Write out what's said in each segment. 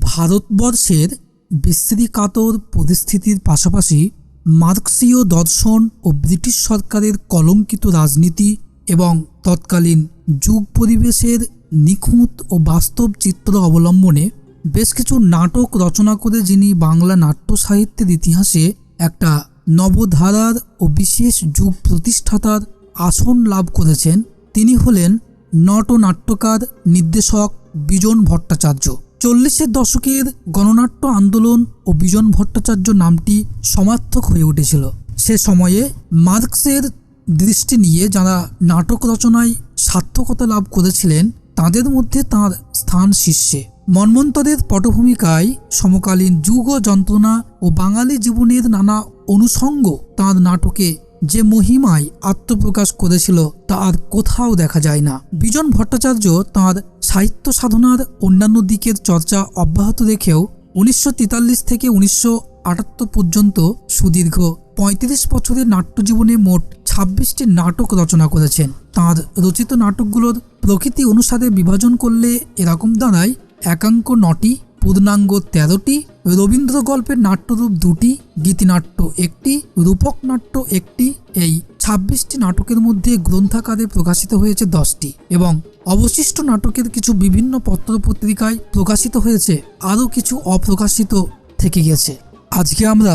ভারতবর্ষের বিশ্রীকাতর পরিস্থিতির পাশাপাশি মার্ক্সীয় দর্শন ও ব্রিটিশ সরকারের কলঙ্কিত রাজনীতি এবং তৎকালীন যুগ পরিবেশের নিখুঁত ও বাস্তব চিত্র অবলম্বনে বেশ কিছু নাটক রচনা করে যিনি বাংলা নাট্য সাহিত্যের ইতিহাসে একটা নবধারার ও বিশেষ যুগ প্রতিষ্ঠাতার আসন লাভ করেছেন। তিনি হলেন নটনাট্যকার নির্দেশক বিজন ভট্টাচার্য। চল্লিশের দশকের গণনাট্য আন্দোলন ও বিজন ভট্টাচার্য নামটি সমার্থক হয়ে উঠেছিল। সে সময়ে মার্কসের দৃষ্টি নিয়ে যারা নাটক রচনায় সার্থকতা লাভ করেছিলেন, তাদের মধ্যে তার স্থান শীর্ষে। মন্বন্তরের পটভূমিকায় সমকালীন যুগ যন্ত্রণা ও বাঙালি জীবনের নানা অনুষঙ্গ তার নাটকে যে মহিমায় আত্মপ্রকাশ করেছিল, তা আর কোথাও দেখা যায় না। বিজন ভট্টাচার্য তাঁর সাহিত্য সাধনার অন্যান্য দিকের চর্চা অব্যাহত রেখেও উনিশশো তেতাল্লিশ থেকে উনিশশো আটাত্তর পর্যন্ত সুদীর্ঘ পঁয়ত্রিশ বছরের নাট্যজীবনে মোট ছাব্বিশটি নাটক রচনা করেছেন। তাঁর রচিত নাটকগুলোর প্রকৃতি অনুসারে বিভাজন করলে এরকম দাঁড়ায় একাঙ্ক নটি পূর্ণাঙ্গ তেরোটি, রবীন্দ্র গল্পের নাট্যরূপ দুটি, গীতিনাট্য একটি, রূপক নাট্য একটি, এই ছাব্বিশটি নাটকের মধ্যে গ্রন্থাকারে প্রকাশিত হয়েছে দশটি এবং অবশিষ্ট নাটকের কিছু বিভিন্ন পত্রপত্রিকায় প্রকাশিত হয়েছে, আরও কিছু অপ্রকাশিত থেকে গেছে। আজকে আমরা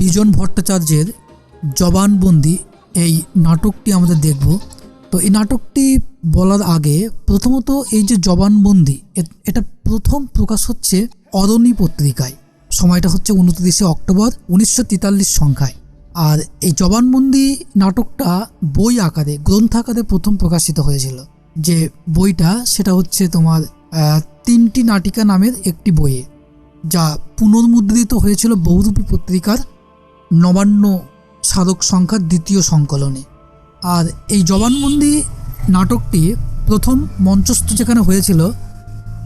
বিজন ভট্টাচার্যের জবানবন্দি এই নাটকটি আমরা দেখব। তো এই নাটকটি বলার আগে প্রথমত এই যে জবানবন্দি এটা প্রথম প্রকাশ হচ্ছে অরণি পত্রিকায়। সময়টা হচ্ছে উনত্রিশে অক্টোবর উনিশশো তেতাল্লিশ সংখ্যায়। আর এই জবানবন্দি নাটকটা বই আকারে গ্রন্থাকারে প্রথম প্রকাশিত হয়েছিল। যে বইটা, সেটা হচ্ছে তোমার তিনটি নাটিকা নামের একটি বইয়ে, যা পুনর্মুদ্রিত হয়েছিল বহুরূপী পত্রিকার নবান্ন সাধক সংখ্যার দ্বিতীয় সংকলনে। আর এই জবানবন্দি নাটকটি প্রথম মঞ্চস্থ যেখানে হয়েছিল,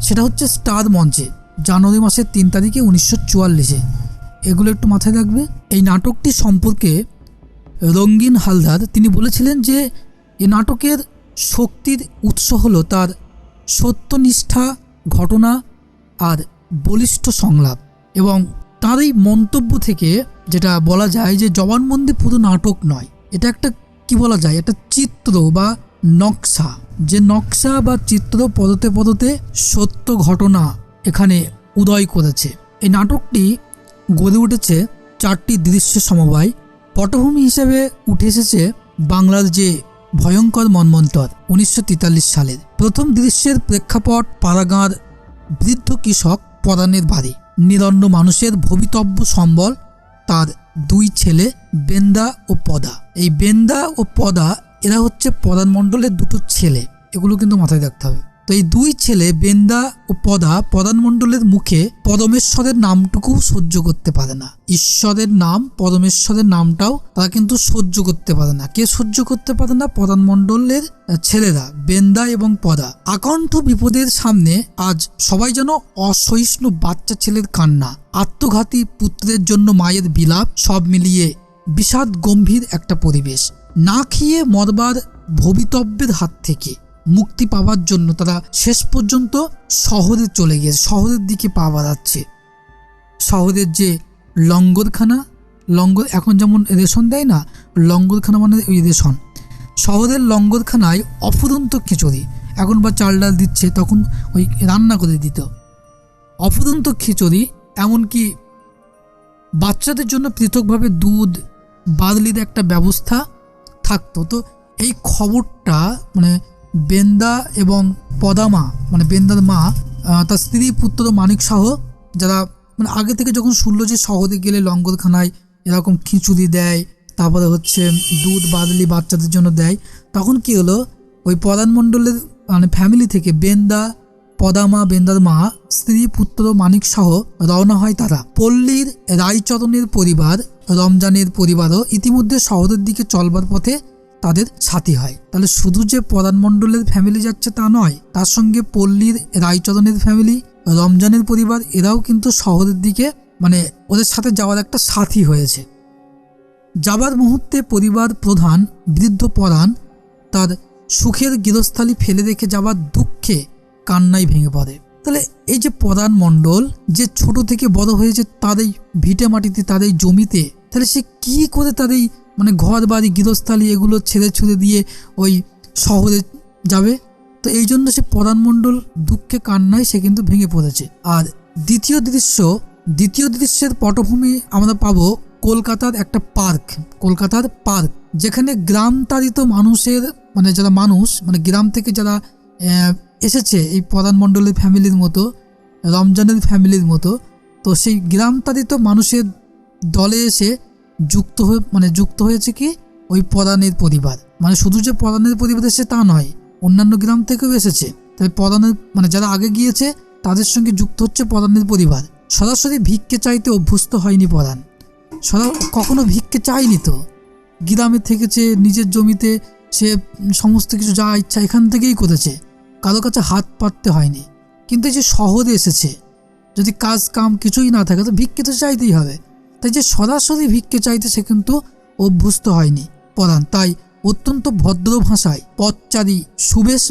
সেটা হচ্ছে স্টার মঞ্চে, জানুয়ারি মাসের তিন তারিখে উনিশশো চুয়াল্লিশে। এগুলো একটু মাথায় রাখবে। এই নাটকটি সম্পর্কে রঙ্গিন হালদার, তিনি বলেছিলেন যে এ নাটকের শক্তির উৎস হলো তার সত্যনিষ্ঠা ঘটনা আর বলিষ্ঠ সংলাপ এবং তার এই মন্তব্য থেকে যেটা বলা যায় যে জবানবন্দি পুরো নাটক নয়। এটা একটা, কি বলা যায়, একটা চিত্র বা নকশা যে নকশা বা চিত্র পদতে পদতে সত্য ঘটনা এখানে উদয় করেছে। এই নাটকটি গড়ে উঠেছে চারটি দৃশ্যের সমবায়। পটভূমি হিসেবে উঠে এসেছে বাংলার যে ভয়ঙ্কর মন্মন্তর, উনিশশো সালের। প্রথম দৃশ্যের প্রেক্ষাপট পাড়াগাঁর বৃদ্ধ কৃষক পরাণের বাড়ি। নিরন্ন মানুষের ভবিতব্য সম্বল তার দুই ছেলে বেন্দা ও পদা। এই বেন্দা ও পদা এরা হচ্ছে প্রধান মণ্ডলের দুটো ছেলে, এগুলো কিন্তু মাথায় রাখতে হবে। তো এই দুই ছেলে, বেন্দা ও পদা প্রধান মণ্ডলের মুখে পরমেশ্বরের নামটুকু সহ্য করতে পারে না। ঈশ্বরের নাম, পরমেশ্বরের নামটাও তারা কিন্তু সহ্য করতে পারে না। কে সহ্য করতে পারে না? প্রধান মণ্ডলের ছেলেরা, বেন্দা এবং পদা। আকণ্ঠ বিপদের সামনে আজ সবাই যেন অসহিষ্ণু বাচ্চা ছেলের কান্না, আত্মঘাতী পুত্রের জন্য মায়ের বিলাপ, সব মিলিয়ে বিষাদ গম্ভীর একটা পরিবেশ। না খেয়ে মরবার ভবিতব্যের হাত থেকে মুক্তি পাওয়ার জন্য তারা শেষ পর্যন্ত শহরে চলে গিয়েছে শহরের দিকে পা বাড়াচ্ছে। শহরের যে লঙ্গরখানা, লঙ্গর এখন যেমন রেশন দেয় না, লঙ্গরখানা মানে ওই রেশন। শহরের লঙ্গরখানায় অফুরন্ত খিচুড়ি। এখন বা চাল ডাল দিচ্ছে, তখন ওই রান্না করে দিত। অফুরন্ত খিচুড়ি, এমনকি বাচ্চাদের জন্য পৃথকভাবে দুধ বাদলির একটা ব্যবস্থা থাকতো। তো এই খবরটা মানে বেন্দা এবং পদামা মানে বেন্দার মা তার স্ত্রী, পুত্র মানিক সহ যারা মানে আগে থেকে যখন শুনলো যে শহরে গেলে লঙ্গরখানায় এরকম খিচুড়ি দেয়, তারপরে হচ্ছে দুধ বাদলি বাচ্চাদের জন্য দেয়, তখন কি হলো? ওই প্রধানমণ্ডলের মানে ফ্যামিলি থেকে বেন্দা, পদামা, বেন্দার মা, স্ত্রী, পুত্র মানিক সহ রওনা হয় তারা। পল্লীর রায়চরণের পরিবার রমজানের পরিবারও ইতিমধ্যে শহরের দিকে চলবার পথে তাদের সাথী হয়। তাহলে শুধু যে প্রধানমণ্ডলের ফ্যামিলি যাচ্ছে তা নয়, তার সঙ্গে পল্লীর রায়চরণের ফ্যামিলি রমজানের পরিবার, এরাও কিন্তু শহরের দিকে মানে ওদের সাথে যাওয়ার একটা সাথী হয়েছে। যাবার মুহূর্তে পরিবার প্রধান, বৃদ্ধ পরাণ তার সুখের গৃহস্থালি ফেলে রেখে যাওয়ার দুঃখে কান্নায় ভেঙে পড়ে। তাহলে এই যে প্রধান মণ্ডল যে ছোট থেকে বড় হয়েছে এই ভিটে মাটিতে এই জমিতে, তাহলে সে কি করে এই মানে ঘর বাড়ি, গৃহস্থালী এগুলো ছেড়ে ছুড়ে দিয়ে ওই শহরে যাবে? তো এই জন্য সে প্রধান মণ্ডল দুঃখে কান্নায় সে কিন্তু ভেঙে পড়েছে। আর দ্বিতীয় দৃশ্য, দ্বিতীয় দৃশ্যের পটভূমি আমরা পাবো কলকাতার একটা পার্ক, কলকাতার পার্ক, যেখানে গ্রাম তাড়িত মানুষের মানে যারা মানুষ মানে গ্রাম থেকে যারা এসেছে এই প্রধান মণ্ডলের ফ্যামিলির মতো, রমজানের ফ্যামিলির মতো। তো সেই গ্রাম তাড়িত মানুষের দলে এসে যুক্ত হয়ে মানে যুক্ত হয়েছে কি? ওই পরাণের পরিবার। মানে শুধু যে পরাণের পরিবার এসে তা নয়, অন্যান্য গ্রাম থেকেও এসেছে। তাই পরাণের মানে যারা আগে গিয়েছে, তাদের সঙ্গে যুক্ত হচ্ছে পরাণের পরিবার। সরাসরি ভিক্ষে চাইতে অভ্যস্ত হয়নি পরাণ সরা, কখনো ভিক্ষে চায়নি তো। গ্রামে থেকেছে, নিজের জমিতে সে সমস্ত কিছু যা ইচ্ছা এখান থেকেই করেছে। কারও কাছে হাত পাততে হয়নি। কিন্তু যে শহরে এসেছে, যদি কাজ কাম কিছুই না থাকে, তো ভিক্ষে তো চাইতেই হবে। তাই যে সরাসরি ভিক্ষে চাইতে সে কিন্তু অভ্যস্ত হয়নি পরাণ তাই অত্যন্ত ভদ্র ভাষায় পথচারী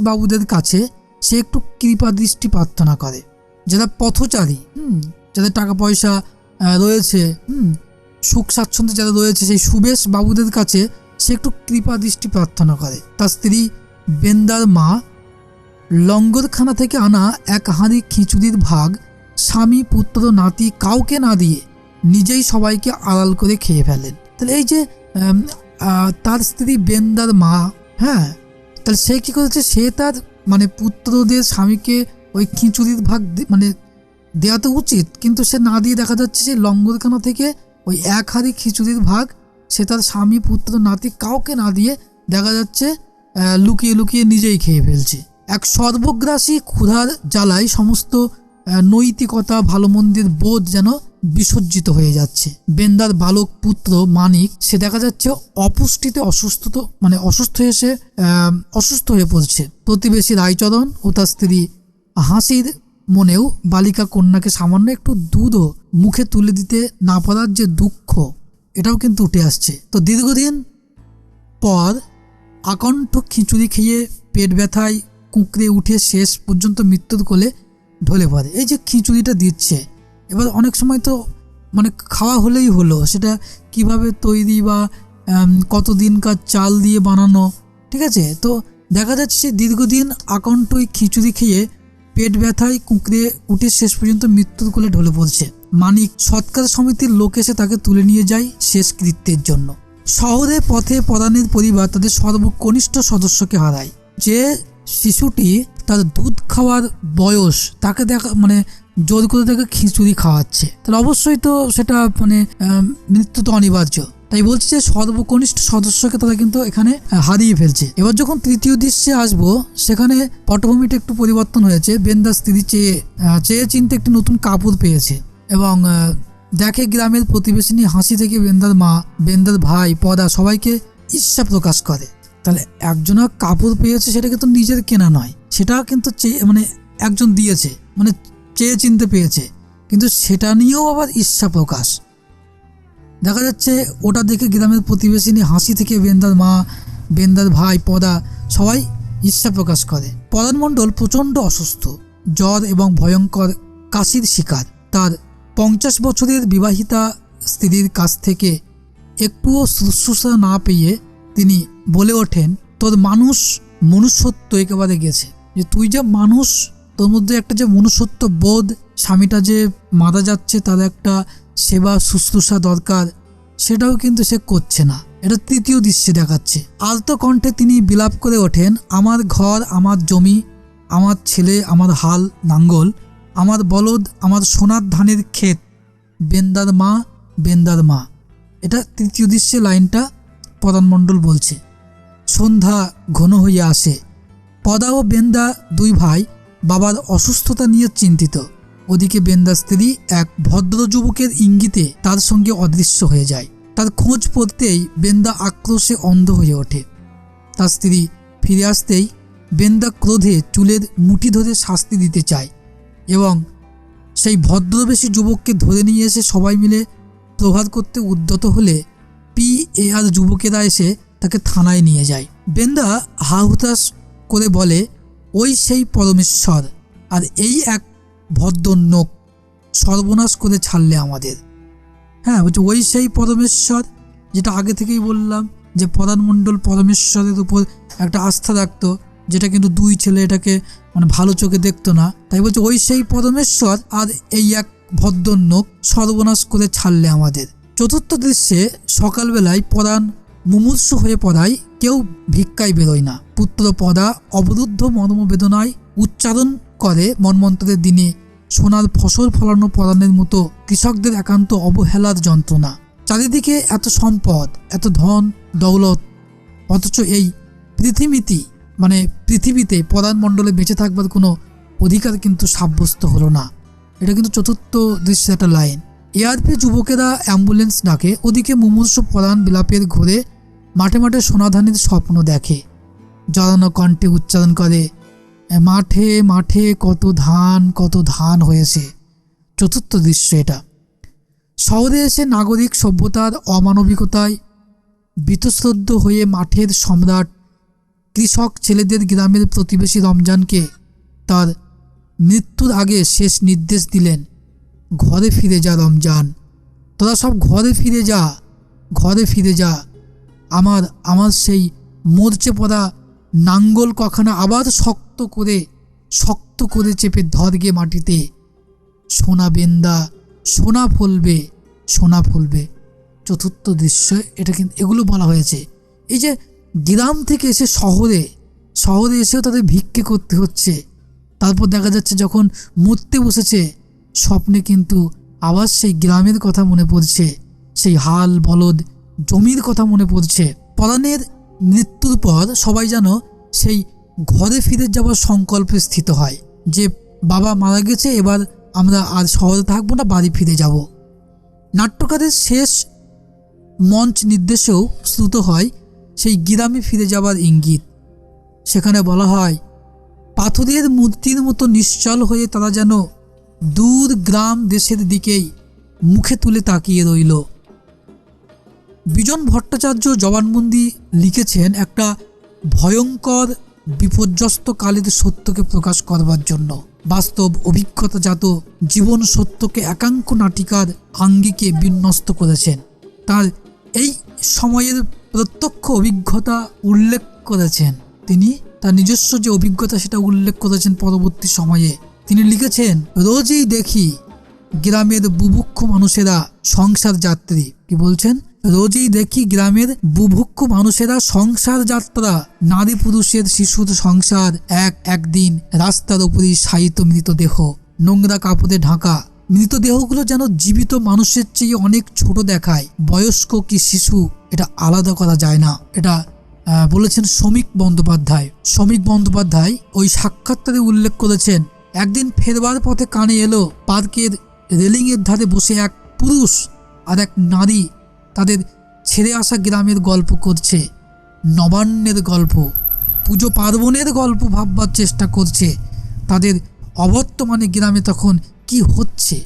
বাবুদের কাছে সে একটু কৃপা দৃষ্টি প্রার্থনা করে। যারা পথচারী, হুম, যাদের টাকা পয়সা রয়েছে, হুম, সুখ স্বাচ্ছন্দ্যে যারা রয়েছে, সেই সুবেশ বাবুদের কাছে সে একটু কৃপা দৃষ্টি প্রার্থনা করে। তার স্ত্রী বেন্দার মা লঙ্গরখানা থেকে আনা এক হাঁড়ি খিচুড়ির ভাগ স্বামী, পুত্র, নাতি কাউকে না দিয়ে নিজেই সবাইকে আড়াল করে খেয়ে ফেলেন। তাহলে এই যে তার স্ত্রী বেন্দার মা হ্যাঁ? তাহলে সে কী করেছে? সে তার মানে পুত্রদের স্বামীকে ওই খিচুড়ির ভাগ মানে দেওয়া তো উচিত, কিন্তু সে না দিয়ে দেখা যাচ্ছে যে লঙ্গরখানা থেকে ওই এক হাড়ি খিচুড়ির ভাগ সে তার স্বামী, পুত্র, নাতি কাউকে না দিয়ে দেখা যাচ্ছে লুকিয়ে লুকিয়ে নিজেই খেয়ে ফেলছে। এক সর্বগ্রাসী ক্ষুধার জ্বালায় সমস্ত নৈতিকতা ভালো মন্দির বোধ যেন বিসর্জিত হয়ে যাচ্ছে। বেন্দার বালক পুত্র মানিক, সে দেখা যাচ্ছে অপুষ্টিতে অসুস্থ মানে অসুস্থ হয়ে সে অসুস্থ হয়ে পড়ছে। প্রতিবেশী রায়চরণ ও তার স্ত্রী হাসির মনেও বালিকা কন্যাকে সামান্য একটু দুধও মুখে তুলে দিতে না পারার যে দুঃখ, এটাও কিন্তু উঠে আসছে। তো দীর্ঘদিন পর আকণ্ঠ খিচুড়ি খেয়ে পেট ব্যথায় কুঁকড়ে উঠে শেষ পর্যন্ত মৃত্যুর কোলে ঢলে পড়ে। এই যে খিচুড়িটা দিচ্ছে এবার অনেক সময় তো মানে খাওয়া হলেই হলো সেটা কীভাবে তৈরি বা আম, কতদিনকার চাল দিয়ে বানানো ঠিক আছে? তো দেখা যাচ্ছে সে দীর্ঘদিন আকণ্ঠ ওই খিচুড়ি খেয়ে পেট ব্যথায় কুঁকড়ে উঠে শেষ পর্যন্ত মৃত্যুর কোলে ঢলে পড়ছে। মানিক সৎকার সমিতির লোক এসে তাকে তুলে নিয়ে যায় শেষ কৃত্যের জন্য। শহরে পথে পরাণের পরিবার তাদের সর্বকনিষ্ঠ সদস্যকে হারায়। যে শিশুটি তার দুধ খাওয়ার বয়স তাকে দেখা মানে জোর করে তাকে খিচুড়ি খাওয়াচ্ছে। তাহলে অবশ্যই তো সেটা মানে মৃত্যু তো অনিবার্য। তাই বলছে যে সর্বকনিষ্ঠ সদস্যকে তারা কিন্তু এখানে হারিয়ে ফেলছে। এবার যখন তৃতীয় দৃশ্যে আসব, সেখানে পটভূমিটা একটু পরিবর্তন হয়েছে। বেন্দার স্ত্রী চেয়ে চেয়ে চিনতে একটি নতুন কাপড় পেয়েছে এবং দেখে গ্রামের প্রতিবেশিনী হাসি থেকে বেন্দার মা, বেন্দার ভাই, পদা সবাইকে ঈর্ষা প্রকাশ করে। তাহলে একজনা কাপড় পেয়েছে সেটা কিন্তু নিজের কেনা নয়। সেটা কিন্তু মানে একজন দিয়েছে মানে চেয়ে চিনতে পেয়েছে। কিন্তু সেটা নিয়েও আবার ঈর্ষা প্রকাশ। দেখা যাচ্ছে ওটা দেখে গ্রামের প্রতিবেশিনী হাসি থেকে বেন্দার মা, বেন্দার ভাই, পদা সবাই ঈর্ষা প্রকাশ করে। পদান মণ্ডল প্রচণ্ড অসুস্থ, জ্বর এবং ভয়ঙ্কর কাশির শিকার। তার পঞ্চাশ বছরের বিবাহিতা স্ত্রীর কাছ থেকে একটুও শুশ্রূষা না পেয়ে তিনি বলে ওঠেন, তোর মানুষ মনুষ্যত্ব একেবারে গেছে। যে তুই যে মানুষ, তোর মধ্যে একটা যে মনুষ্যত্ব বোধ, স্বামীটা যে মারা যাচ্ছে তার একটা সেবা শুশ্রূষা দরকার, সেটাও কিন্তু সে করছে না। এটা তৃতীয় দৃশ্যে দেখাচ্ছে। আলতো কণ্ঠে তিনি বিলাপ করে ওঠেন, আমার ঘর, আমার জমি, আমার ছেলে, আমার হাল, নাঙ্গল, আমার বলদ, আমার সোনার ধানের ক্ষেত, বেন্দার মা বেন্দার মা। এটা তৃতীয় দৃশ্যে লাইনটা প্রধানমণ্ডল বলছে, সন্ধ্যা ঘন হইয়া আসে। পদা ও বেন্দা দুই ভাই বাবার অসুস্থতা নিয়ে চিন্তিত। ওদিকে বেন্দার স্ত্রী এক ভদ্র যুবকের ইঙ্গিতে তার সঙ্গে অদৃশ্য হয়ে যায়। তার খোঁজ পড়তেই বেন্দা আক্রোশে অন্ধ হয়ে ওঠে। তার স্ত্রী ফিরে আসতেই বেন্দা ক্রোধে চুলের মুঠি ধরে শাস্তি দিতে চায় এবং সেই ভদ্রবেশী যুবককে ধরে নিয়ে এসে সবাই মিলে প্রহার করতে উদ্যত হলে পি এ আর যুবকেরা এসে তাকে থানায় নিয়ে যায়। বেন্দা হা হুতাশ করে বলে, ওই সেই পরমেশ্বর, আর এই এক ভদ্র নোক সর্বনাশ করে ছাড়লে আমাদের। হ্যাঁ বলছে, ওই সেই পরমেশ্বর? যেটা আগে থেকেই বললাম, যে প্রধানমণ্ডল পরমেশ্বরের উপর একটা আস্থা রাখতো, যেটা কিন্তু দুই ছেলে এটাকে মানে ভালো চোখে দেখতো না। তাই বলছে, ওই সেই পরমেশ্বর, আর এই এক ভদ্রনোক সর্বনাশ করে ছাড়লে আমাদের। চতুর্থ দৃশ্যে সকালবেলায় পরাণ মুমূর্ষু হয়ে পড়ায় কেউ ভিক্ষায় বেরোয় না। পুত্র পদা অবরুদ্ধ মর্মবেদনায় উচ্চারণ করে মন্মন্ত্রের দিনে, সোনার ফসল ফলানো পরাণের মতো কৃষকদের একান্ত অবহেলার যন্ত্রণা। চারিদিকে এত সম্পদ, এত ধন, দৌলত, অথচ এই পৃথিবীতে মানে পৃথিবীতে প্রধানমণ্ডলে বেঁচে থাকবার কোনো অধিকার কিন্তু সাব্যস্ত হলো না। এটা কিন্তু চতুর্থ দৃশ্যের একটা লাইন। এআরপি যুবকেরা অ্যাম্বুলেন্স ডাকে, ওদিকে মুমূর্ষ প্রধান বিলাপের ঘুরে মাঠে মাঠে সোনাধানের স্বপ্ন দেখে। জড়ানো কণ্ঠে উচ্চারণ করে, মাঠে মাঠে কত ধান কত ধান হয়েছে। চতুর্থ দৃশ্য এটা। শহরে এসে নাগরিক সভ্যতার অমানবিকতায় বীতশ্রদ্ধ হয়ে মাঠের সম্রাট কৃষক ছেলেদের গ্রামের প্রতিবেশী রমজানকে তার মৃত্যুর আগে শেষ নির্দেশ দিলেন। ঘরে ফিরে যা রমজান। তোরা সব ঘরে ফিরে যা, ঘরে ফিরে যা। আমার আমার সেই মরচে পড়া নাঙ্গল কখানা আবার শক্ত করে শক্ত করে চেপে ধরগে মাটিতে। সোনা বেন্দা, সোনা ফলবে সোনা ফলবে। চতুর্থ দৃশ্য, এটা কিন্তু এগুলো বলা হয়েছে। এই যে গ্রাম থেকে এসে শহরে শহরে এসেও তাদের ভিক্ষে করতে হচ্ছে। তারপর দেখা যাচ্ছে যখন মরতে বসেছে স্বপ্নে কিন্তু আবার সেই গ্রামের কথা মনে পড়ছে, সেই হাল বলদ জমির কথা মনে পড়ছে। পরাণের মৃত্যুর পর সবাই যেন সেই ঘরে ফিরে যাওয়ার সংকল্পে স্থিত হয় যে বাবা মারা গেছে, এবার আমরা আর শহরে থাকব না, বাড়ি ফিরে যাব। নাট্যকারের শেষ মঞ্চ নির্দেশেও শ্রুত হয় সেই গ্রামে ফিরে যাওয়ার ইঙ্গিত। সেখানে বলা হয়, পাথরের মূর্তির মতো নিশ্চল হয়ে তারা যেন দূর গ্রাম দেশের দিকেই মুখে তুলে তাকিয়ে রইল। বিজন ভট্টাচার্য জবানবন্দি লিখেছেন একটা ভয়ঙ্কর বিপর্যস্ত কালের সত্যকে প্রকাশ করবার জন্য। বাস্তব অভিজ্ঞতাজাত জীবন সত্যকে একাঙ্ক নাটিকার আঙ্গিকে বিন্যস্ত করেছেন। তার এই সময়ের প্রত্যক্ষ অভিজ্ঞতা উল্লেখ করেছেন। তিনি তার নিজস্ব যে অভিজ্ঞতা সেটা উল্লেখ করেছেন পরবর্তী সময়ে। তিনি লিখেছেন, রোজই দেখি গ্রামের বুভুক্ষ মানুষেরা সংসার যাত্রী। কি বলছেন? রোজই দেখি গ্রামের বুভুক্ষ মানুষেরা সংসার যাত্রা। নারী পুরুষের শিশুর সংসার এক, একদিন রাস্তার উপরই শায়িত মৃতদেহ। নোংরা কাপড়ে ঢাকা। মৃতদেহগুলো যেন জীবিত মানুষের চেয়ে অনেক ছোট দেখায়। বয়স্ক কি শিশু? এটা আলাদা করা যায় না। এটা বলেছেন শ্রমিক বন্দ্যোপাধ্যায়। শ্রমিক বন্দ্যোপাধ্যায় ওই সাক্ষাৎকারে উল্লেখ করেছেন একদিন ফেরবার পথে কানে এলো পার্কের রেলিংয়ের ধারে বসে এক পুরুষ আর এক নারী তাদের ছেড়ে আসা গ্রামের গল্প করছে, নবান্নের গল্প। পুজো পার্বণের গল্প ভাববার চেষ্টা করছে, তাদের অবর্তমানে গ্রামে তখন কি হচ্ছে?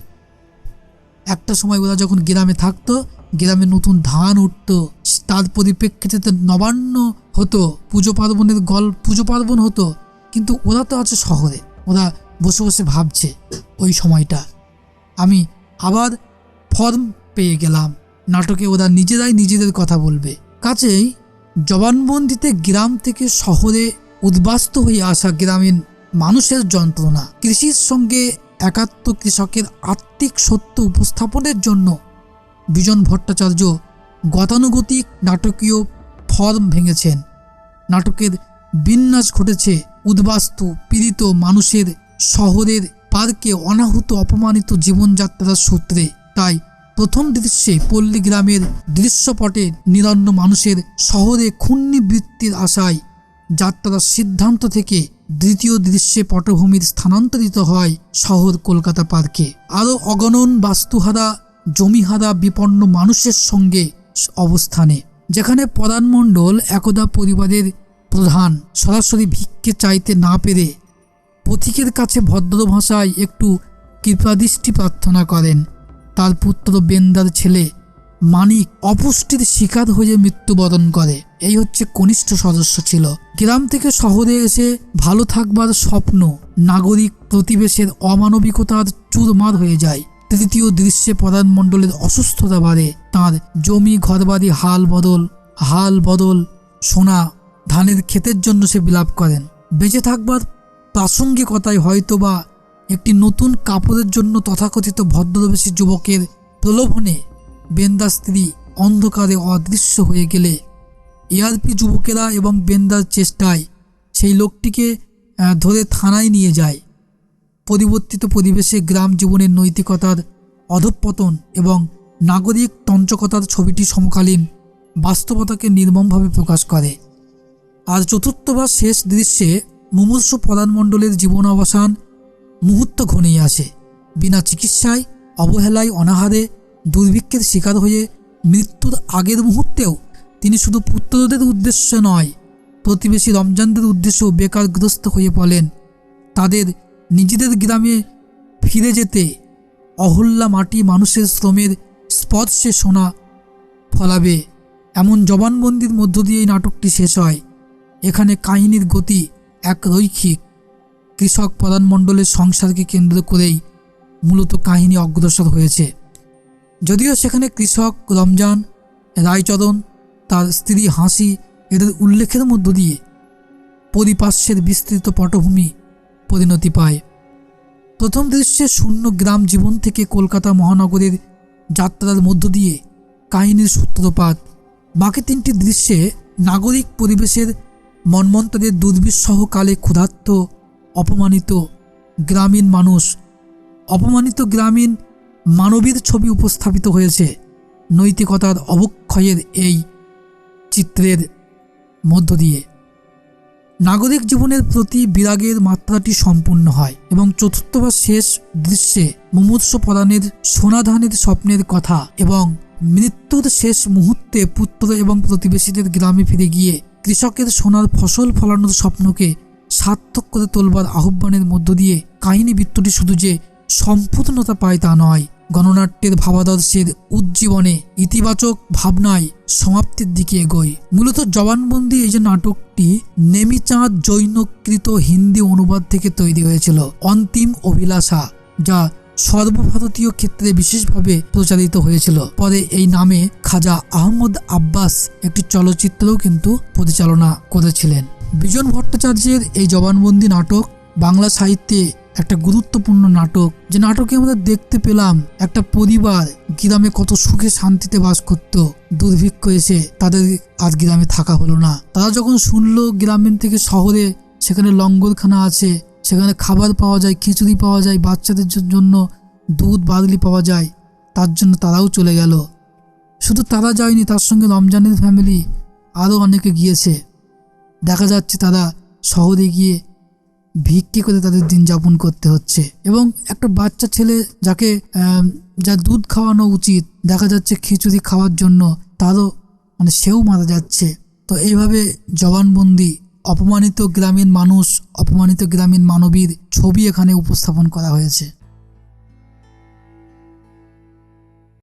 একটা সময় ওরা যখন গ্রামে থাকতো, গ্রামে নতুন ধান উঠতো, তার পরিপ্রেক্ষিতে তো নবান্ন হতো, পুজো পার্বণের গল্প পুজো পার্বণ হতো, কিন্তু ওরা তো আছে শহরে। ওরা বসে বসে ভাবছে ওই সময়টা। আমি আবার ফর্ম পেয়ে গেলাম। নাটকে ওরা নিজেরাই নিজেদের কথা বলবে। কাছেই জবানবন্দিতে গ্রাম থেকে শহরে উদ্বাস্ত হয়ে আসা গ্রামীণ মানুষের যন্ত্রণা, কৃষির সঙ্গে একাত্ম কৃষকের আত্মিক সত্য উপস্থাপনের জন্য বিজন ভট্টাচার্য গতানুগতিক নাটকীয় ফর্ম ভেঙেছেন। নাটকের বিন্যাস ঘটেছে উদ্বাস্তু, পীড়িত মানুষের শহরের পার্কে অনাহুত অপমানিত জীবনযাত্রার সূত্রে। তাই প্রথম দৃশ্যে পল্লী গ্রামের দৃশ্যপটে নিরন্ন মানুষের শহরে খুন্নি বৃত্তির আশায় যাত্রার সিদ্ধান্ত থেকে দ্বিতীয় দৃশ্যে পটভূমির স্থানান্তরিত হয় শহর কলকাতা পার্কে। আরও অগণন বাস্তুহারা, জমিহারা বিপন্ন মানুষের সঙ্গে অবস্থানে, যেখানে প্রধানমণ্ডল একদা পরিবারের প্রধান। সরাসরি ভিক্ষে চাইতে না পেরে পথিকের কাছে ভদ্র ভাষায় একটু কৃপাদৃষ্টি প্রার্থনা করেন। তার পুত্র বেন্দার ছেলে মানিক অপুষ্টির শিকার হয়ে মৃত্যুবরণ করে। এই হচ্ছে কনিষ্ঠ সদস্য ছিল। গ্রাম থেকে শহরে এসে ভালো থাকবার স্বপ্ন নাগরিক প্রতিবেশের অমানবিকতার চুরমার হয়ে যায়। তৃতীয় দৃশ্যে প্রধানমণ্ডলের অসুস্থতা বাড়ে। তাঁর জমি, ঘরবাড়ি হাল বদল হাল বদল, সোনা, ধানের ক্ষেতের জন্য সে বিলাপ করেন। বেঁচে থাকবার প্রাসঙ্গিকতায় হয়তোবা একটি নতুন কাপড়ের জন্য তথাকথিত ভদ্রবেশী যুবকের প্রলোভনে বেন্দার স্ত্রী অন্ধকারে অদৃশ্য হয়ে গেলে। এআরপি যুবকেরা এবং বেন্দার চেষ্টায় সেই লোকটিকে ধরে থানায় নিয়ে যায়। পরিবর্তিত পরিবেশে গ্রাম জীবনের নৈতিকতার অধঃপতন এবং নাগরিক তঞ্চকতার ছবিটি সমকালীন বাস্তবতাকে নির্মমভাবে প্রকাশ করে। আর চতুর্থ বা শেষ দৃশ্যে মুমূর্ষু প্রধানমণ্ডলের জীবনাবসান মুহূর্ত ঘনিয়ে আসে। বিনা চিকিৎসায়, অবহেলায়, অনাহারে, দুর্ভিক্ষের শিকার হয়ে মৃত্যুর আগের মুহূর্তেও তিনি শুধু পুত্রদের উদ্দেশ্যে নয়, প্রতিবেশী রমজানদের উদ্দেশ্যেও বেকারগ্রস্ত হয়ে পড়েন। তাদের নিজেদের গ্রামে ফিরে যেতে অহল্যা মাটি মানুষের শ্রমের স্পর্শে শোনা ফলাবে। এমন জবানবন্দির মধ্য দিয়ে এই নাটকটি শেষ হয়। এখানে কাহিনীর গতি এক রৈখিক কৃষক প্রধানমণ্ডলের সংসারকে কেন্দ্র করেই মূলত কাহিনী অগ্রসর হয়েছে। যদিও সেখানে কৃষক রমজান, রায়চরণ, তার স্ত্রী হাসি এদের উল্লেখের মধ্য দিয়ে পরিপার্শ্বের বিস্তৃত পটভূমি পরিণতি পায়। প্রথম দৃশ্যে শূন্য গ্রাম জীবন থেকে কলকাতা মহানগরের যাত্রার মধ্য দিয়ে কাহিনীর সূত্রপাত। বাকি তিনটি দৃশ্যে নাগরিক পরিবেশের মন্মন্তরের দুর্বিষহ কালে ক্ষুধার্ত, অপমানিত গ্রামীণ মানুষ। অপমানিত গ্রামীণ মানবীর ছবি উপস্থাপিত হয়েছে নৈতিকতার অবক্ষয়ের এই চিত্রের মধ্য দিয়ে। নাগরিক জীবনের প্রতি বিরাগের মাত্রাটি সম্পূর্ণ হয় এবং চতুর্থ বা শেষ দৃশ্যে মুমূর্ষ পরাণের সোনাধানের স্বপ্নের কথা এবং মৃত্যুর শেষ মুহূর্তে পুত্র এবং প্রতিবেশীদের গ্রামে ফিরে গিয়ে কৃষকের সোনার ফসল ফলানোর স্বপ্নকে সার্থক করে তোলবার আহ্বানের মধ্য দিয়ে কাহিনী বৃত্তটি শুধু যে সম্পূর্ণতা পায় তা নয়, গণনাট্যের ভাবাদর্শের উজ্জীবনে ইতিবাচক ভাবনায় সমাপ্তির দিকে এগোয়। মূলত জবানবন্দি এই যে নাটকটি নেমিচাঁদ জৈনকৃত হিন্দি অনুবাদ থেকে তৈরি হয়েছিল। অন্তিম অভিলাষা, যা সর্বভারতীয় ক্ষেত্রে বিশেষভাবে প্রচারিত হয়েছিল। পরে এই নামে খাজা আহমদ আব্বাস একটি চলচ্চিত্রও কিন্তু পরিচালনা করেছিলেন। বিজন ভট্টাচার্যের এই জবানবন্দি নাটক বাংলা সাহিত্যে একটা গুরুত্বপূর্ণ নাটক। যে নাটকে আমরা দেখতে পেলাম একটা পরিবার গ্রামে কত সুখে শান্তিতে বাস করত। দুর্ভিক্ষ এসে তাদের আর গ্রামে থাকা হলো না। তারা যখন শুনলো গ্রামীণ থেকে শহরে সেখানে লঙ্গরখানা আছে সেখানে খাবার পাওয়া যায়, খিচুড়ি পাওয়া যায়, বাচ্চাদের জন্য দুধ বাদলি পাওয়া যায়, তার জন্য তারাও চলে গেল। শুধু তারা যায়নি, তার সঙ্গে রমজানের ফ্যামিলি আরও অনেকে গিয়েছে। দেখা যাচ্ছে তারা শহরে গিয়ে ভিক্ষি করে তাদের দিন যাপন করতে হচ্ছে এবং একটা বাচ্চা ছেলে যাকে যা দুধ খাওয়ানো উচিত, দেখা যাচ্ছে খিচুড়ি খাওয়ার জন্য তারও মানে সেও মারা যাচ্ছে। তো এইভাবে জবানবন্দি অপমানিত গ্রামীণ মানুষ অপমানিত গ্রামীণ মানবীর ছবি এখানে উপস্থাপন করা হয়েছে।